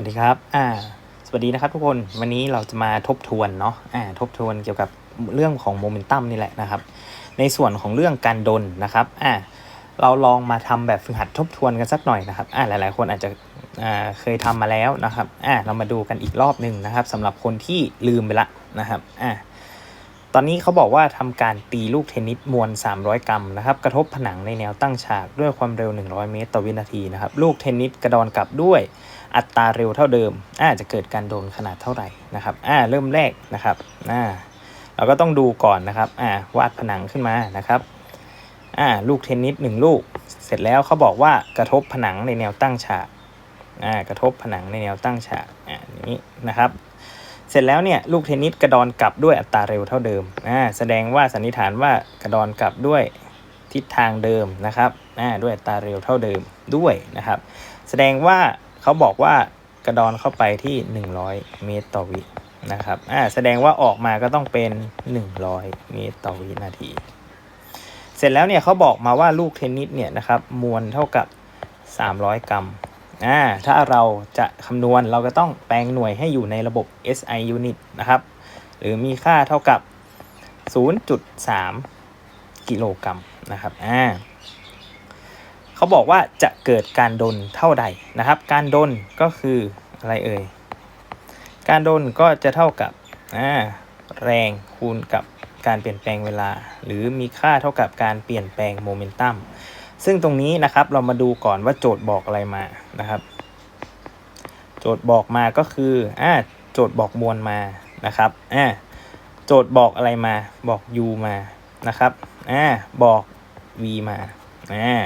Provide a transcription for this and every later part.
วัสดีครับ อ่า สวัสดีนะครับทุกคน วันนี้เราจะมาทบทวนเนาะ อ่า ทบทวนเกี่ยวกับเรื่องของโมเมนตัมนี่แหละนะครับ ในส่วนของเรื่องการดนนะครับ อ่า เราลองมาทำแบบฝึกหัดทบทวนกันสักหน่อยนะครับ อ่า หลายๆ คนอาจจะ อ่า เคยทำมาแล้วนะครับ อ่า เรามาดูกันอีกรอบหนึ่งนะครับสำหรับคนที่ลืมไปละนะครับ อ่า ตอนนี้เขาบอกว่าทำการตีลูกเทนนิสมวล 300 กรัมนะครับ กระทบผนังในแนวตั้งฉากด้วยความเร็ว 100 เมตรต่อวินาทีนะครับ ลูกเทนนิสกระดอนกลับด้วย อัตราเร็วเท่าเดิมอ่าจะเกิดการโดนขนาดเท่าไหร่นะครับอ่าเริ่มแรกนะครับอ่าเราก็ต้องดูก่อนนะครับอ่าวาดผนังขึ้นมานะครับอ่าลูกเทนนิสหนึ่งลูก เสร็จแล้วเขาบอกว่ากระทบผนังในแนวตั้งฉากอ่ากระทบผนังในแนวตั้งฉากอ่านี้นะครับเสร็จแล้วเนี่ยลูกเทนนิสกระดอนกลับด้วยอัตราเร็วเท่าเดิมอ่าแสดงว่าสันนิษฐานว่ากระดอนกลับด้วยทิศทางเดิมนะครับอ่าด้วยอัตราเร็วเท่าเดิมด้วยนะครับ แสดงว่า เขาบอกว่ากระดอนเข้าไปที่ 100 เมตรต่อวินะครับอ่าแสดงว่าออกมาก็ต้องเป็น 100 เมตรต่อวินาที เสร็จแล้วเนี่ยเขาบอกมาว่าลูกเทนนิสเนี่ยนะครับมวลเท่ากับ 300 กรัมอ่าถ้าเราจะคำนวณเราก็ต้องแปลงหน่วยให้อยู่ในระบบ SI unit นะครับ หรือมีค่าเท่ากับ 0.3 กิโลกรัมนะครับอ่า เขาบอกว่าจะเกิดการดนเท่าใดนะครับ การดนก็คืออะไรเอ่ย การดนก็จะเท่ากับแรงคูณกับการเปลี่ยนแปลงเวลา หรือมีค่าเท่ากับการเปลี่ยนแปลงโมเมนตัมซึ่งตรงนี้นะครับเรามาดูก่อนว่าโจทย์บอกอะไรมานะครับ โจทย์บอกมาก็คืออ่าโจทย์บอกมวลมานะครับอ่าโจทย์บอกอะไรมาบอก u มานะครับอ่าบอก v มาอ่า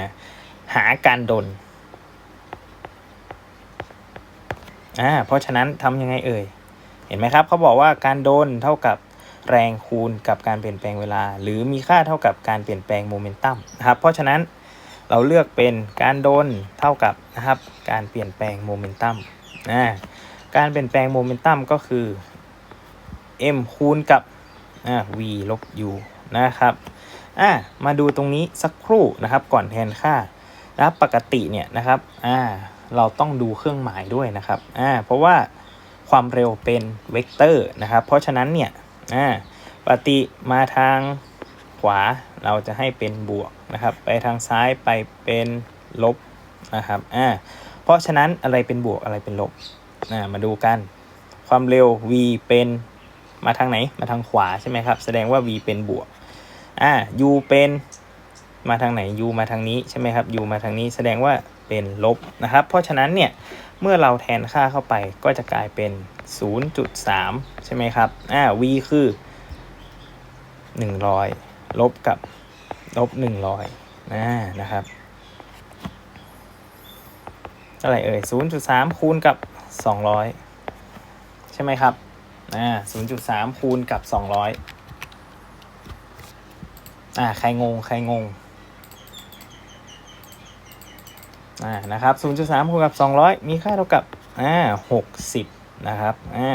หาการดนอ่าเพราะฉะนั้นทำยังไงเอ่ย เห็นไหมครับเขาบอกว่าการโดนเท่ากับแรงคูณกับการเปลี่ยนแปลงเวลา หรือมีค่าเท่ากับการเปลี่ยนแปลงโมเมนตัมนะครับ เพราะฉะนั้นเราเลือกเป็นการโดนเท่ากับนะครับ การเปลี่ยนแปลงโมเมนตัมนะการเปลี่ยนแปลงโมเมนตัมก็คือ m คูณกับอ่า v ลบ u นะครับอ่ามาดูตรงนี้สักครู่นะครับก่อนแทนค่า แล้วปกติเนี่ยนะครับอ่าเราต้องดูเครื่องหมายด้วยนะครับอ่าเพราะว่าความเร็วเป็นเวกเตอร์นะครับ เพราะฉะนั้นเนี่ยอ่าปกติมาทางขวาเราจะให้เป็นบวกนะครับ ไปทางซ้ายไปเป็นลบนะครับอ่าเพราะฉะนั้นอะไรเป็นบวกอะไรเป็นลบอ่ามาดูกัน ความเร็ว v เป็นมาทางไหนมาทางขวาใช่ไหมครับ แสดงว่า v เป็นบวกอ่า u เป็น มาทางไหน u มาทางนี้ใช่ไหมครับ u มาทางนี้แสดงว่าเป็นลบนะครับ เพราะฉะนั้นเนี่ยเมื่อเราแทนค่าเข้าไปก็จะกลายเป็น 0.3 ใช่ไหมครับอ่า v คือ 100 ลบกับลบ 100นะนะครับเท่าไหร่เอ่ย 0.3 คูณกับ 200 ใช่ไหมครับอ่า0.3 คูณกับ 200อ่าใครงง ใครงง อ่านะครับ0.3คูณกับ200มีค่าเท่ากับอ่า60นะครับอ่า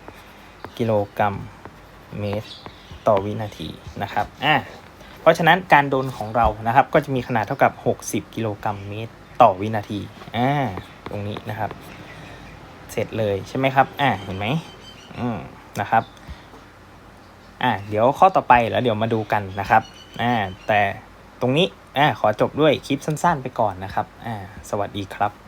60กิโลกรัมเมตรต่อวินาทีนะครับอ่าเพราะฉะนั้นการโดนของเรานะครับก็จะมีขนาดเท่ากับ 60 กิโลกรัมเมตรต่อวินาทีอ่าตรงนี้นะครับ เสร็จเลยใช่ไหมครับอ่าเห็นไหมอืมนะครับอ่าเดี๋ยวข้อต่อไปแล้วเดี๋ยวมาดูกันนะครับอ่าแต่ ตรงนี้อ่าขอจบด้วยคลิปสั้นๆ ไปก่อนนะครับอ่าสวัสดีครับ